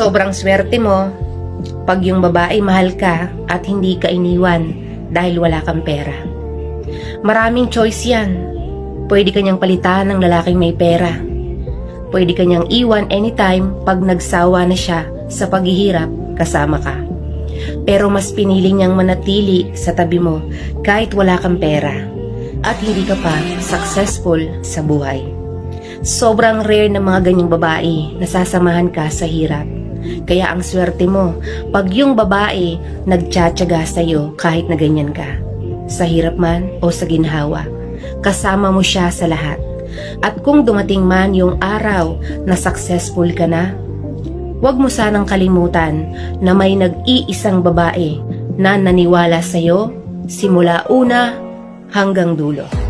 Sobrang swerte mo pag yung babae mahal ka at hindi ka iniwan dahil wala kang pera. Maraming choice yan. Pwede kanyang palitan ng lalaking may pera. Pwede kanyang iwan anytime pag nagsawa na siya sa paghihirap kasama ka. Pero mas pinili niyang manatili sa tabi mo kahit wala kang pera at hindi ka pa successful sa buhay. Sobrang rare ng mga ganyang babae na sasamahan ka sa hirap. Kaya ang swerte mo pag yung babae nagtsatsaga sa'yo kahit na ganyan ka. Sa hirap man o sa ginhawa, kasama mo siya sa lahat. At kung dumating man yung araw na successful ka na, huwag mo sanang kalimutan na may nag-iisang babae na naniwala sa'yo simula una hanggang dulo.